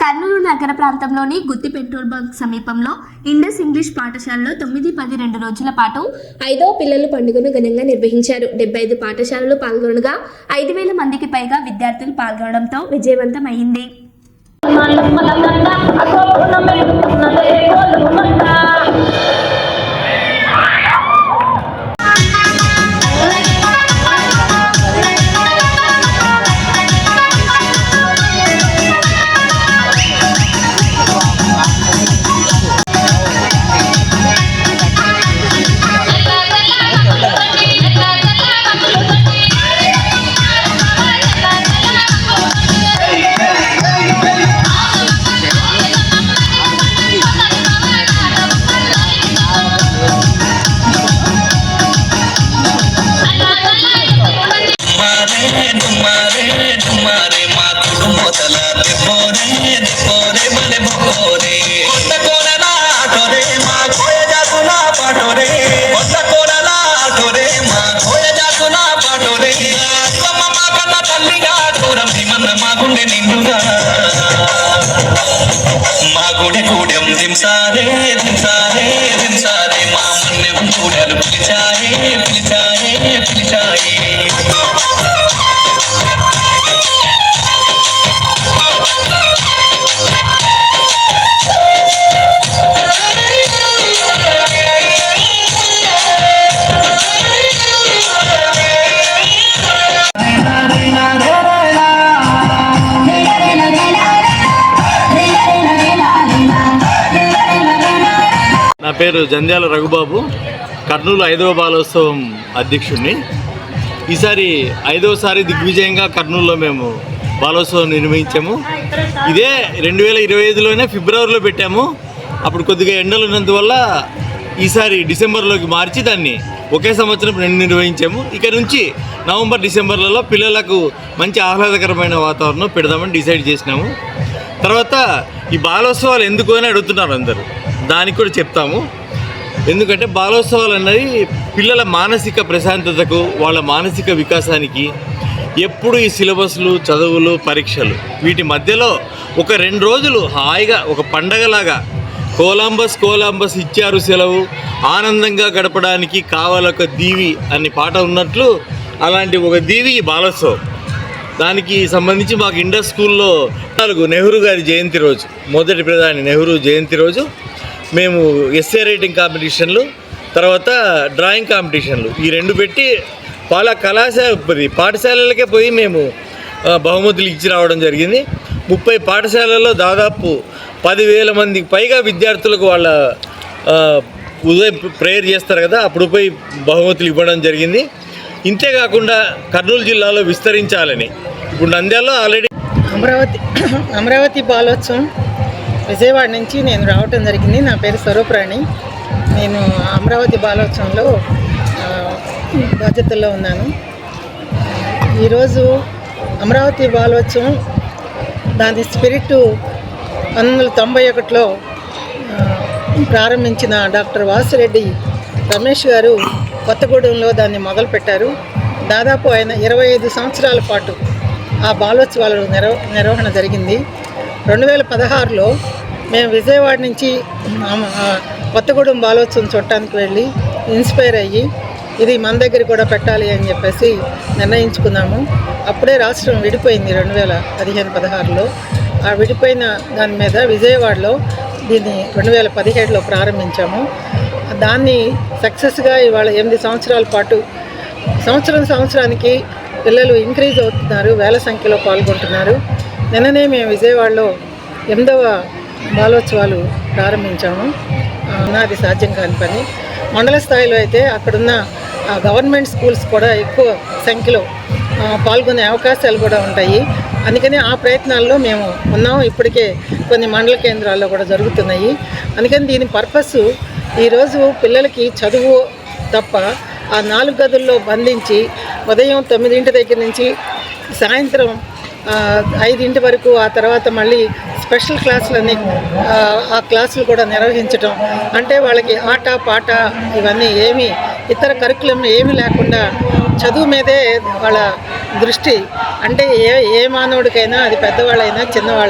కర్నూలు నగర ప్రాంతంలోని గుత్తి petrol bunk సమీపంలో ఇండస్ ఇంగ్లీష్ పాఠశాలలో తొమ్మిది పది రెండు రోజుల పాటు ఐదవ పిల్లల పండుగను ఘనంగా నిర్వహించారు. డెబ్బై ఐదు పాఠశాలలు పాల్గొనగా ఐదు వేల మందికి పైగా విద్యార్థులు పాల్గొనడంతో విజయవంతం మా గుడి కూడెం దింసారే దింసారే దింసారే మా మన్నెం కూడలు పిలిచాయే పిలిచాయే పిలిచాయే పేరు జంధ్యాల రఘుబాబు. కర్నూలు ఐదవ బాలోత్సవం అధ్యక్షుడిని ఈసారి ఐదవసారి దిగ్విజయంగా కర్నూలులో మేము బాలోత్సవం నిర్వహించాము. ఇదే రెండు వేల ఇరవై ఐదులోనే ఫిబ్రవరిలో పెట్టాము. అప్పుడు కొద్దిగా ఎండలు ఉన్నందువల్ల ఈసారి డిసెంబర్లోకి మార్చి దాన్ని ఒకే సంవత్సరం రెండు నిర్వహించాము. ఇక నుంచి నవంబర్ డిసెంబర్లలో పిల్లలకు మంచి ఆహ్లాదకరమైన వాతావరణం పెడదామని డిసైడ్ చేసినాము. తర్వాత ఈ బాలోత్సవాలు ఎందుకు అని అడుగుతున్నారు అందరూ. దానికి కూడా చెప్తాము. ఎందుకంటే బాలోత్సవాలు అన్నది పిల్లల మానసిక ప్రశాంతతకు వాళ్ళ మానసిక వికాసానికి ఎప్పుడు ఈ సిలబస్లు చదువులు పరీక్షలు వీటి మధ్యలో ఒక రెండు రోజులు హాయిగా ఒక పండగలాగా కోలంబస్ కోలంబస్ ఇచ్చారు సెలవు ఆనందంగా గడపడానికి కావాలొక దీవి అనే పాట ఉన్నట్లు అలాంటి ఒక దీవి బాలోత్సవం. దానికి సంబంధించి మాకు ఇండస్ స్కూల్లో నాలుగు నెహ్రూ గారి జయంతి రోజు మొదటి ప్రధాని నెహ్రూ జయంతి రోజు మేము ఎస్ఏ రైటింగ్ కాంపిటీషన్లు తర్వాత డ్రాయింగ్ కాంపిటీషన్లు. ఈ రెండు పెట్టి వాళ్ళ కళాశాల పాఠశాలలకే పోయి మేము బహుమతులు ఇచ్చి రావడం జరిగింది. ముప్పై పాఠశాలల్లో దాదాపు పదివేల మందికి పైగా విద్యార్థులకు వాళ్ళ ఉదయం ప్రేయర్ చేస్తారు కదా అప్పుడు పోయి బహుమతులు ఇవ్వడం జరిగింది. ఇంతేకాకుండా కర్నూలు జిల్లాలో విస్తరించాలని. ఇప్పుడు నంద్యాలలో ఆల్రెడీ అమరావతి అమరావతి బాలోత్సవం విజయవాడ నుంచి నేను రావటం జరిగింది. నా పేరు స్వరూప్రాణి. నేను అమరావతి బాలోత్సవంలో బాధ్యతల్లో ఉన్నాను. ఈరోజు అమరావతి బాలోత్సవం దాని స్పిరిట్ పంతొమ్మిది వందల తొంభై ఒకటిలో ప్రారంభించిన డాక్టర్ వాసిరెడ్డి రమేష్ గారు కొత్తగూడెంలో దాన్ని మొదలుపెట్టారు. దాదాపు ఆయన ఇరవై ఐదు సంవత్సరాల పాటు ఆ బాలోత్సవాలు నిర్వ నిర్వహణ జరిగింది. రెండు వేల పదహారులో మేము విజయవాడ నుంచి కొత్తగూడెం బాలోత్సవం చూడటానికి వెళ్ళి ఇన్స్పైర్ అయ్యి ఇది మన దగ్గర కూడా పెట్టాలి అని చెప్పేసి నిర్ణయించుకున్నాము. అప్పుడే రాష్ట్రం విడిపోయింది రెండు వేల పదిహేను పదహారులో. ఆ విడిపోయిన దాని మీద విజయవాడలో దీన్ని రెండు వేల పదిహేడులో ప్రారంభించాము. దాన్ని సక్సెస్గా ఇవాళ ఎనిమిది సంవత్సరాల పాటు సంవత్సరం సంవత్సరానికి పిల్లలు ఇంక్రీజ్ అవుతున్నారు వేల సంఖ్యలో పాల్గొంటున్నారు. నిన్ననే మేము విజయవాడలో ఎనిమిదవ బాలోత్సవాలు ప్రారంభించాము. నాది సాధ్యం కాని పని. మండల స్థాయిలో అయితే అక్కడున్న ఆ, గవర్నమెంట్ స్కూల్స్ కూడా ఎక్కువ సంఖ్యలో పాల్గొనే అవకాశాలు కూడా ఉంటాయి. అందుకని ఆ ప్రయత్నాల్లో మేము ఉన్నాం ఇప్పటికే కొన్ని మండల కేంద్రాల్లో కూడా జరుగుతున్నాయి. అందుకని దీని పర్పస్ ఈరోజు పిల్లలకి చదువు తప్ప ఆ నాలుగు గదుల్లో బంధించి ఉదయం తొమ్మిదింటి దగ్గర నుంచి సాయంత్రం ఐదింటి వరకు ఆ తర్వాత మళ్ళీ స్పెషల్ క్లాసులన్నీ ఆ, క్లాసులు కూడా నిర్వహించటం. అంటే వాళ్ళకి ఆట పాట ఇవన్నీ ఏమీ ఇతర కరికులం ఏమీ లేకుండా చదువు మీదే వాళ్ళ దృష్టి. అంటే ఏ ఏ మానవుడికైనా అది పెద్దవాళ్ళైనా చిన్నవాళ్ళు